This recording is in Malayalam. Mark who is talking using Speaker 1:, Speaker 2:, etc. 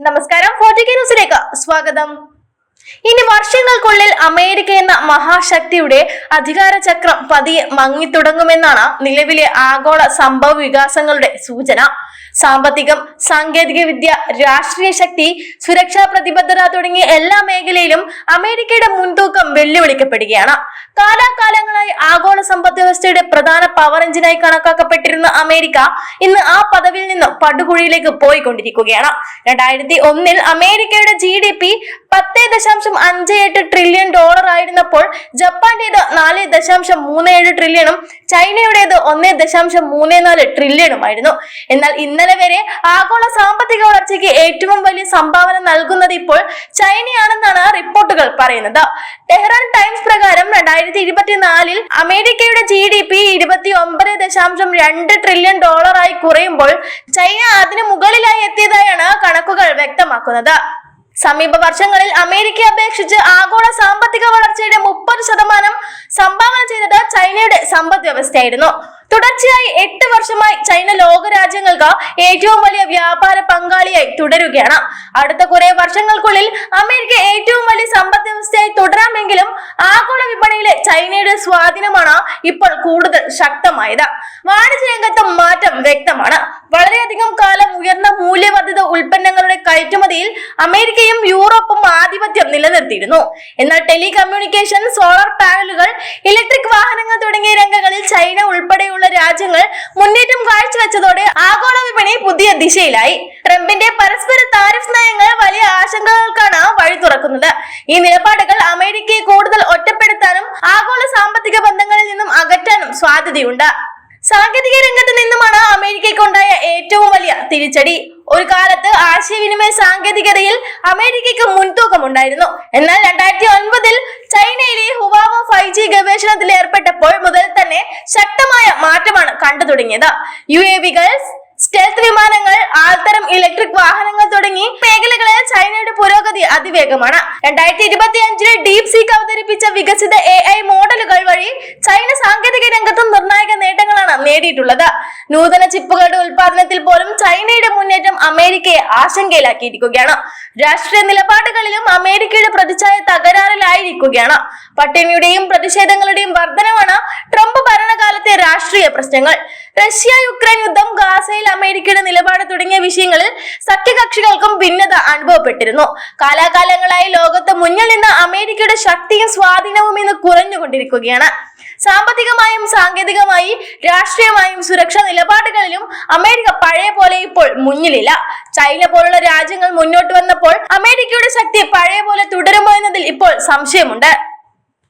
Speaker 1: നമസ്കാരം ന്യൂസിലേക്ക് സ്വാഗതം. ഇനി വർഷങ്ങൾക്കുള്ളിൽ അമേരിക്ക എന്ന മഹാശക്തിയുടെ അധികാര ചക്രം പതിയെ മങ്ങിത്തുടങ്ങുമെന്നാണ് നിലവിലെ ആഗോള സംഭവ വികാസങ്ങളുടെ സൂചന. സാമ്പത്തികം സാങ്കേതിക വിദ്യ രാഷ്ട്രീയ ശക്തി സുരക്ഷാ പ്രതിബദ്ധത തുടങ്ങിയ എല്ലാ മേഖലയിലും അമേരിക്കയുടെ മുൻതൂക്കം വെല്ലുവിളിക്കപ്പെടുകയാണ്. കാലാകാലങ്ങളായി ആഗോള സമ്പദ് വ്യവസ്ഥയുടെ പ്രധാന പവർ എഞ്ചിനായി കണക്കാക്കപ്പെട്ടിരുന്ന അമേരിക്ക ഇന്ന് ആ പദവിയിൽ നിന്ന് പടുകുഴിയിലേക്ക് പോയിക്കൊണ്ടിരിക്കുകയാണ്. രണ്ടായിരത്തി ഒന്നിൽ അമേരിക്കയുടെ ജി ഡി പി പത്ത് ദശാംശം അഞ്ച് എട്ട് ട്രില്യൺ ഡോളർ ആയിരുന്നപ്പോൾ ജപ്പാന്റേത് നാല് ദശാംശം മൂന്ന് ഏഴ് ട്രില്യണും ചൈനയുടേത് ഒന്നേ ദശാംശം മൂന്ന് നാല് ട്രില്യണുമായിരുന്നു. എന്നാൽ ഇന്നലെ വരെ ആഗോള സാമ്പത്തിക വളർച്ചയ്ക്ക് ഏറ്റവും വലിയ സംഭാവന നൽകുന്നത് ഇപ്പോൾ ചൈനയാണെന്നാണ് റിപ്പോർട്ടുകൾ പറയുന്നത്. ടെഹ്റാൻ ടൈംസ് പ്രകാരം രണ്ടായിരത്തി ഇരുപത്തിനാലിൽ അമേരിക്കയുടെ ജി ഡി പി ഇരുപത്തി ഒമ്പത് ദശാംശം രണ്ട് ട്രില്യൺ ഡോളറായി കുറയുമ്പോൾ ചൈന അതിന് മുകളിലായി എത്തിയതായാണ് കണക്കുകൾ വ്യക്തമാക്കുന്നത്. സമീപ വർഷങ്ങളിൽ അമേരിക്കയെ അപേക്ഷിച്ച് ആഗോള സാമ്പത്തിക വളർച്ചയുടെ മുപ്പത് ശതമാനം സംഭാവന ചെയ്തത് ചൈനയുടെ സമ്പദ് വ്യവസ്ഥയായിരുന്നു തുടർച്ചയായി എട്ട് വർഷമായി ചൈന ലോകരാജ്യങ്ങൾക്ക് ഏറ്റവും വലിയ വ്യാപാര പങ്കാളിയായി തുടരുകയാണ്. അടുത്ത കുറെ വർഷങ്ങൾക്കുള്ളിൽ അമേരിക്ക ഏറ്റവും വലിയ സമ്പദ് വ്യവസ്ഥയായി തുടരാമെങ്കിലും ആഗോള വിപണിയിലെ ചൈനയുടെ സ്വാധീനമാണ് ഇപ്പോൾ കൂടുതൽ ശക്തമായത്. വാണിജ്യ രംഗത്ത് മാറ്റം വ്യക്തമാണ്. വളരെയധികം കാലം ഉയർന്ന മൂല്യവർദ്ധിത ഉൽപ്പന്നങ്ങളുടെ കയറ്റുമതിയിൽ അമേരിക്കയും യൂറോപ്പും ആധിപത്യം നിലനിർത്തിയിരുന്നു. എന്നാൽ ടെലികമ്മ്യൂണിക്കേഷൻ സോളാർ പാനലുകൾ ഇലക്ട്രിക് വാഹനങ്ങൾ തുടങ്ങിയ രംഗങ്ങളിൽ ചൈന ഉൾപ്പെടെയുള്ള രാജ്യങ്ങൾ മുന്നേറ്റം കാഴ്ചവെച്ചതോടെ ആഗോള വിപണി പുതിയ ദിശയിലായി. ട്രംപിന്റെ പരസ്പര താരിഫ് നയങ്ങൾ വലിയ ആശങ്കകൾക്കാണ് വഴി തുറക്കുന്നത്. ഈ നിലപാടുകൾ അമേരിക്കയെ കൂടുതൽ ഒറ്റപ്പെടുത്താനും ആഗോള സാമ്പത്തിക ബന്ധങ്ങളിൽ നിന്നും അകറ്റാനും സാധ്യതയുണ്ട്. സാങ്കേതിക രംഗത്ത് നിന്നുമാണ് അമേരിക്കയ്ക്കുണ്ടായ ഏറ്റവും വലിയ തിരിച്ചടി. ഒരു കാലത്ത് ആശയവിനിമയ സാങ്കേതികതയിൽ അമേരിക്കയ്ക്ക് മുൻതൂക്കമുണ്ടായിരുന്നു. എന്നാൽ രണ്ടായിരത്തി ഒൻപതിൽ ചൈനയിലെ ഹുവാവോ ഫൈവ് ജി ഗവേഷണത്തിൽ ഏർപ്പെട്ടപ്പോൾ മുതൽ തന്നെ ശക്തമായ മാറ്റമാണ് കണ്ടു തുടങ്ങിയത്. യു എ വികൾ സ്റ്റെൽത്ത് വിമാനങ്ങൾ ആൾത്തരം ഇലക്ട്രിക് വാഹനങ്ങൾ തുടങ്ങി മേഖലകളിൽ ചൈനയുടെ പുരോഗതി അതിവേഗമാണ്. രണ്ടായിരത്തി ഇരുപത്തി അഞ്ചിൽ ഡീപ് സീക്ക് അവതരിപ്പിച്ച വികസിത എ ഐ മോഡലുകൾ വഴി ചൈന സാങ്കേതിക രംഗത്തും നിർണായക നേട്ടങ്ങളാണ് നേടിയിട്ടുള്ളത്. നൂതന ചിപ്പുകളുടെ ഉൽപാദനത്തിൽ പോലും ചൈനയുടെ മുന്നേറ്റം അമേരിക്കയെ ആശങ്കയിലാക്കിയിരിക്കുകയാണ്. രാഷ്ട്രീയ നിലപാടുകളിലും അമേരിക്കയുടെ പ്രതിച്ഛായ തകരാറിലായിരിക്കുകയാണ്. പട്ടിണിയുടെയും പ്രതിഷേധങ്ങളുടെയും വർധനമാണ് ട്രംപ് ഭരണകാലത്തെ രാഷ്ട്രീയ പ്രശ്നങ്ങൾ. റഷ്യ യുക്രൈൻ യുദ്ധം ഗാസയിൽ അമേരിക്കയുടെ നിലപാട് തുടങ്ങിയ വിഷയങ്ങളിൽ സഖ്യകക്ഷികൾക്കും ഭിന്നത അനുഭവപ്പെട്ടിരുന്നു. കാലാകാലങ്ങളായി ലോകത്ത് മുന്നിൽ നിന്ന് അമേരിക്കയുടെ ശക്തിയും സ്വാധീനവും ഇന്ന് കുറഞ്ഞുകൊണ്ടിരിക്കുകയാണ്. സാമ്പത്തികമായും സാങ്കേതികമായി രാഷ്ട്രീയമായും സുരക്ഷാ നിലപാടുകളിലും അമേരിക്ക പഴയ പോലെ ഇപ്പോൾ മുന്നിലില്ല. ചൈന പോലുള്ള രാജ്യങ്ങൾ മുന്നോട്ട് വന്നപ്പോൾ അമേരിക്കയുടെ ശക്തി പഴയ പോലെ തുടരുമോ എന്നതിൽ ഇപ്പോൾ സംശയമുണ്ട്.